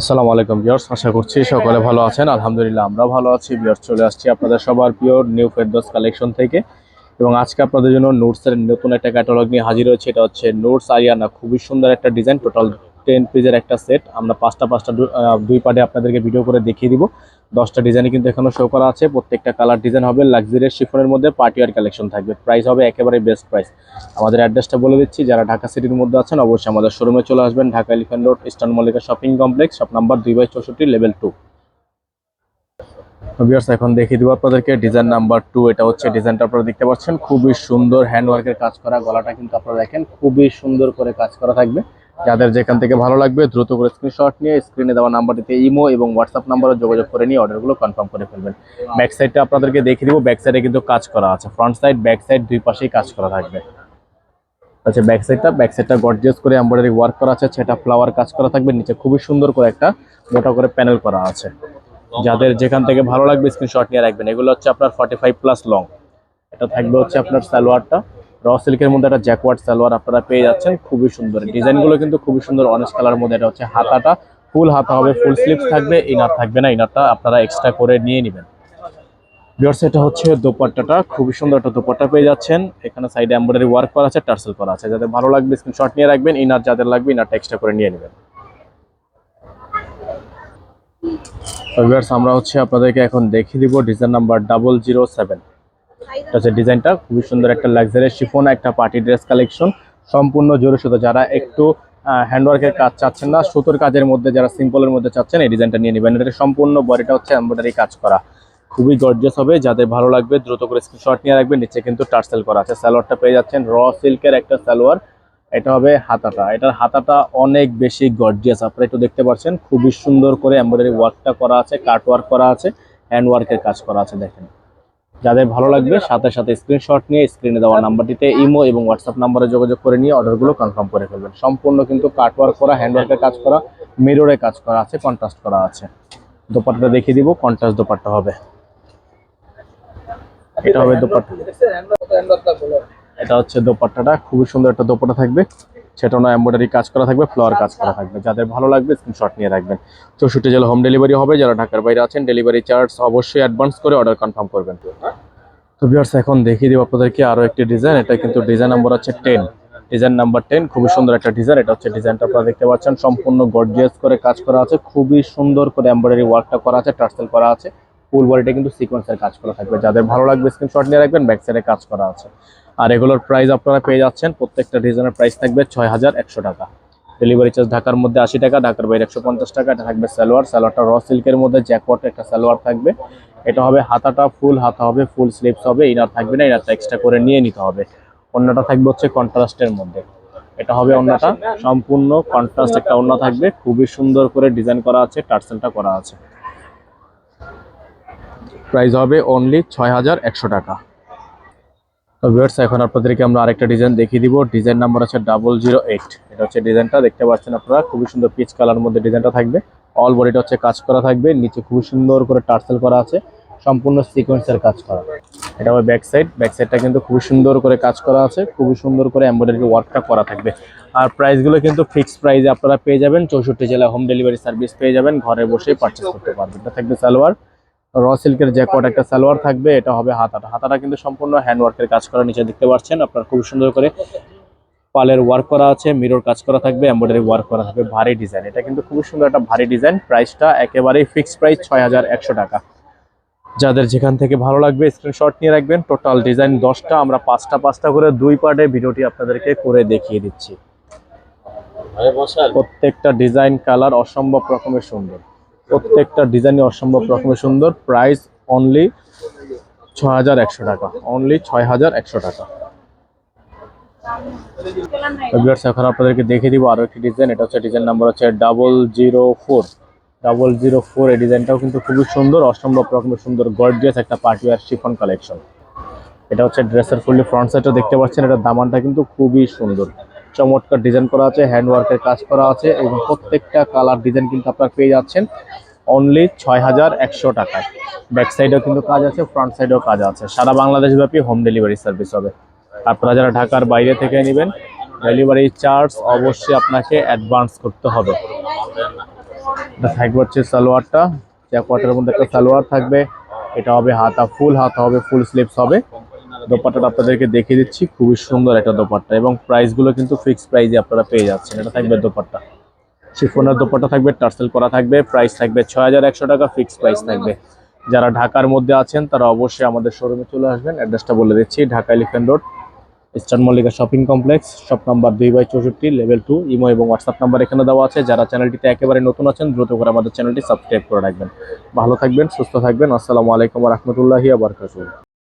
আসসালামু আলাইকুম বিয়ার্স আশা করছি সকলে ভালো আছেন। আলহামদুলিল্লাহ আমরা ভালো আছি। বিয়ার্স চলে আসছি আপনাদের সবার পিওর নিউ ফেরদোস কালেকশন থেকে। এবং আজকে আপনাদের জন্য নোটসের নতুন একটা ক্যাটালগ নিয়ে হাজির হয়েছে। এটা হচ্ছে নোটস আরিয়ানা খুবই সুন্দর একটা ডিজাইন টোটাল টেন পিজের একটা সেট, আমরা পাঁচটা পাঁচটা দুই পার্টে আপনাদেরকে ভিডিও করে দেখিয়ে দিব। দশটা ডিজাইনই কিন্তু এখনও শো করা আছে, প্রত্যেকটা কালার ডিজাইন হবে লাক্সারিয়াস শিফনের মধ্যে পার্টিওয়ার কালেকশন থাকবে। প্রাইস হবে একেবারে বেস্ট প্রাইস আমাদের অ্যাড্রেসটা বলে দিচ্ছি, যারা ঢাকা সিটির মধ্যে আছেন, অবশ্যই আমাদের শোরুমে চলে আসবেন, Dhaka elephant road eastern Mallika shopping complex shop number দুই বাই চৌষট্টি লেভেল টু ভিউয়ার্স এখন দেখিয়ে দিব আপনাদেরকে ডিজাইন নাম্বার টু এটা হচ্ছে ডিজাইনটা আপনারা দেখতে পাচ্ছেন। খুবই সুন্দর হ্যান্ডওয়ার্কের কাজ করা, গলাটা কিন্তু আপনারা দেখেন, খুবই সুন্দর করে কাজ করা থাকবে। যাদের যেখান থেকে ভালো লাগবে, দ্রুত করে স্ক্রিনশট নিয়ে স্ক্রিনে দেওয়া নাম্বারটিতে ইমো এবং হোয়াটসঅ্যাপ নাম্বারে যোগাযোগ করে নিয়ে অর্ডারগুলো কনফার্ম করে ফেলবেন। ব্যাক সাইডটা আপনাদেরকে দেখিয়ে দিব ব্যাক সাইডে কিন্তু কাজ করা আছে। ফ্রন্ট সাইড ব্যাক সাইড দুই পাশেই কাজ করা থাকবে। আচ্ছা ব্যাক সাইডটা ব্যাক সাইডটা গর্জিয়াস করে এমব্রয়ডারি ওয়ার্ক করা আছে, সেটা ফ্লাওয়ার কাজ করা থাকবে, নিচে খুবই সুন্দর করে একটা মোটা করে প্যানেল করা আছে। যাদের যেখান থেকে ভালো লাগবে স্ক্রিনশট নিয়ে রাখবেন। এগুলো হচ্ছে আপনার ফর্টি ফাইভ প্লাস লং এটা থাকবে হচ্ছে আপনার সালোয়ারটা। র সিল্কের মধ্যে একটা জ্যাকওয়ার্ড সালোয়ার আপনারা পেয়ে যাচ্ছেন। খুবই সুন্দর। ডিজাইনগুলো কিন্তু খুবই সুন্দর। অনেস্ট কালার মধ্যে এটা হচ্ছে হাতাটা। ফুল হাতা হবে ফুল স্লিপস থাকবে ইনার থাকবে না ইনারটা আপনারা এক্সট্রা করে নিয়ে নেবেন। বিয়ার্স এটা হচ্ছে দোপাট্টাটা। খুবই সুন্দর একটা দোপাট্টা পেয়ে যাচ্ছেন। এখানে সাইডে এমব্রয়ডারি ওয়ার্ক করা আছে টার্সেল করা আছে। যাদের ভালো লাগবে স্ক্রিনশট নিয়ে রাখবেন ইনার যাদের লাগবে ইনারটা এক্সট্রা করে নিয়ে নেবেন। ভিউয়ার্স আমরা হচ্ছে আপনাদেরকে এখন দেখিয়ে দিব। Design number double zero seven এটা ডিজাইনটা খুবই সুন্দর একটা লাক্সারি শিফন একটা পার্টি ড্রেস কালেকশন সম্পূর্ণ জোরে সুতো। যারা একটু হ্যান্ডওয়ার্কের কাজ চাচ্ছেন না, সুতোর কাজের মধ্যে, যারা সিম্পলের মধ্যে চাচ্ছেন, এই ডিজাইনটা নিয়ে নেবেন। এটা সম্পূর্ণ বডিটা হচ্ছে এমব্রয়ডারি কাজ করা। খুবই গর্জিয়াস হবে। যাদের ভালো লাগবে, দ্রুত করে স্ক্রিনশট নিয়ে রাখবেন। নিচে কিন্তু টার্সেল করা আছে। সালোয়ারটা পেয়ে যাচ্ছেন র সিল্কের একটা সালোয়ার। এটা হবে হাতাটা। এটার হাতাটা অনেক বেশি গর্জিয়াস আপনারা একটু দেখতে পাচ্ছেন। খুবই সুন্দর করে এমব্রয়ডারি ওয়ার্কটা করা আছে কাট ওয়ার্ক করা আছে হ্যান্ড ওয়ার্কের কাজ করা আছে, দেখেন। যাদের ভালো লাগবে, সাথে সাথে স্ক্রিনশট নিয়ে স্ক্রিনে দেওয়া নাম্বারটিতে ইমো এবং হোয়াটসঅ্যাপ নাম্বারে যোগাযোগ করে নিয়ে অর্ডারগুলো কনফার্ম করে ফেলবেন। সম্পূর্ণ কিন্তু কাট ওয়ার্ক করা হ্যান্ড ওয়ার্কের কাজ করা মিররে কাজ করা আছে কন্ট্রাস্ট করা আছে। দোপাট্টা দেখিয়ে দিব কন্ট্রাস্ট দোপাট্টা হবে। এটা হবে দোপাট্টা। এটা হচ্ছে দোপাট্টাটা, খুবই সুন্দর একটা দোপাট্টা থাকবে। সেটা না এমব্রয়ডারি কাজ করা থাকবে ফ্লোয়ার কাজ করা থাকবে। যাদের ভালো লাগবে স্ক্রিনশট নিয়ে রাখবেন। চৌষট্টি জেলা হোম ডেলিভারি হবে যারা ঢাকার বাইরে আছেন ডেলিভারি চার্জ অবশ্যই অ্যাডভান্স করে অর্ডার কনফার্ম করবেন। তো ভিউয়ার্স এখন দেখিয়ে দিব আপনাদেরকে আরও একটি ডিজাইন এটা কিন্তু ডিজাইন নাম্বার হচ্ছে টেন ডিজাইন নাম্বার টেন খুবই সুন্দর একটা ডিজাইন এটা হচ্ছে ডিজাইনটা আপনারা দেখতে পাচ্ছেন। সম্পূর্ণ গর্জিয়াস করে কাজ করা আছে। খুবই সুন্দর করে এমব্রয়ডারি ওয়ার্কটা করা আছে টার্সেল করা আছে। ফুল বডিটা কিন্তু সিকোয়েন্সের কাজ করা থাকবে। যাদের ভালো লাগবে স্ক্রিনশট নিয়ে রাখবেন ব্যাক সাইডে কাজ করা আছে। আর এগুলোর প্রাইস আপনারা পেয়ে যাচ্ছেন প্রত্যেকটা ডিজাইনের প্রাইস থাকবে ছয় হাজার একশো টাকা। ডেলিভারি চার্জ ঢাকার মধ্যে আশি টাকা ঢাকার বাইরে একশো পঞ্চাশ টাকা এটা থাকবে সালোয়ার। সালোয়ারটা র সিল্কের মধ্যে জ্যাকওয়াট একটা সালোয়ার থাকবে। এটা হবে হাতাটা ফুল হাতা হবে ফুল স্লিপস হবে ইনার থাকবে না ইনারটা এক্সট্রা করে নিয়ে নিতে হবে। অন্যটা থাকবে হচ্ছে কন্ট্রাস্টের মধ্যে। এটা হবে অন্যটা। সম্পূর্ণ কন্ট্রাস্ট একটা অন্য থাকবে। খুবই সুন্দর করে ডিজাইন করা আছে টার্সেলটা করা আছে। প্রাইস হবে অনলি ছয় হাজার একশো টাকা। তো ভিউয়ার্স, এখন আপনাদেরকে আমরা আরেকটা ডিজাইন দেখিয়ে দিব। ডিজাইন নাম্বার আছে ডাবল জিরো এইট এটা হচ্ছে ডিজাইনটা দেখতে পাচ্ছেন আপনারা, খুবই সুন্দর পিচ কালার মধ্যে ডিজাইনটা থাকবে। অল বডিটা হচ্ছে কাজ করা থাকবে, নিচে খুবই সুন্দর করে টার্সেল করা আছে, সম্পূর্ণ সিকোয়েন্সের কাজ করা। এটা হবে ব্যাক সাইড ব্যাক সাইডটা কিন্তু খুবই সুন্দর করে কাজ করা আছে, খুবই সুন্দর করে এমব্রয়ডারি ওয়ার্কটা করা থাকবে। আর প্রাইসগুলো কিন্তু ফিক্সড প্রাইসে আপনারা পেয়ে যাবেন। চৌষট্টি জেলা হোম ডেলিভারি সার্ভিস পেয়ে যাবেন, ঘরে বসেই পারচেস করতে পারবেন। এটা থাকবে সালোয়ার। র সিল্কের জ্যাকওয়াট একটা সালোয়ার থাকবে এটা হবে হাতাটা। হাতাটা কিন্তু সম্পূর্ণ হ্যান্ড ওয়ার্কের কাজ করা নিচে দেখতে পাচ্ছেন। আপনার খুব সুন্দর করে পালের ওয়ার্ক করা আছে মিরর কাজ করা থাকবে এমব্রয়ডারি ওয়ার্ক করা থাকবে ভারী ডিজাইন এটা কিন্তু খুব সুন্দর একটা ভারী ডিজাইন প্রাইসটা একেবারেই ফিক্সড প্রাইস ছয় হাজার একশো টাকা। যাদের যেখান থেকে ভালো লাগবে স্ক্রিনশট নিয়ে রাখবেন। টোটাল ডিজাইন দশটা আমরা পাঁচটা পাঁচটা করে দুই পার্টে ভিডিওটি আপনাদেরকে করে দেখিয়ে দিচ্ছি। প্রত্যেকটা ডিজাইন কালার অসম্ভব রকমের সুন্দর। প্রত্যেকটা ডিজাইনই অসম্ভব রকমের সুন্দর। প্রাইস অনলি ছয় একশো টাকা। অনলি ছয় হাজার একশো টাকা। এখন আপনাদেরকে দেখিয়ে দিব আরও একটি ডিজাইন এটা হচ্ছে ডিজাইন নাম্বার হচ্ছে double zero four double zero four এই ডিজাইনটাও কিন্তু খুবই সুন্দর, অসম্ভব রকমের সুন্দর গর্জিয়াস একটা পার্টিওয়ার শিফন কালেকশন এটা হচ্ছে ড্রেসের ফুললি ফ্রন্ট সাইডটা দেখতে পাচ্ছেন এটা দামানটা কিন্তু খুবই সুন্দর। চমৎকার ডিজাইন করা আছে হ্যান্ড ওয়ার্কের কাজ করা আছে এবং প্রত্যেকটা কালার ডিজাইন কিন্তু আপনারা পেয়ে যাচ্ছেন অনলি ছয় হাজার একশো টাকায়। ব্যাক সাইডেও কিন্তু কাজ আছে ফ্রন্ট সাইডেও কাজ আছে। সারা বাংলাদেশ ব্যাপী হোম ডেলিভারি সার্ভিস হবে। আপনারা যারা ঢাকার বাইরে থেকে নেবেন ডেলিভারি চার্জ অবশ্যই আপনাকে অ্যাডভান্স করতে হবে। থাকবে হচ্ছে সালোয়ারটা জ্যাকওয়াটের মধ্যে একটা সালোয়ার থাকবে। এটা হবে হাতা ফুল হাতা হবে ফুল স্লিভস হবে। দোপাট্টাটা আপনাদেরকে দেখিয়ে দিচ্ছি। খুবই সুন্দর একটা দোপাট্টা এবং প্রাইসগুলো কিন্তু ফিক্স প্রাইসে আপনারা পেয়ে যাচ্ছেন। এটা থাকবে দোপাট্টা। শিফনের দোপাট্টা থাকবে টার্সেল করা থাকবে প্রাইস থাকবে ছয় হাজার একশো টাকা ফিক্স প্রাইস থাকবে। যারা ঢাকার মধ্যে আছেন, তারা অবশ্যই আমাদের শোরুমে চলে আসবেন। অ্যাড্রেসটা বলে দিচ্ছি, Dhaka elephant road eastern Mallika shopping complex shop number দুই বাই চৌষট্টি লেভেল টু ইমো এবং হোয়াটসঅ্যাপ নাম্বার এখানে দেওয়া আছে। যারা চ্যানেলটিতে একেবারে নতুন আছেন, দ্রুত করে আমাদের চ্যানেলটি সাবস্ক্রাইব করে রাখবেন। ভালো থাকবেন, সুস্থ থাকবেন। আসসালামু আলাইকুম রহমতুল্লাহি আবরকাতুহ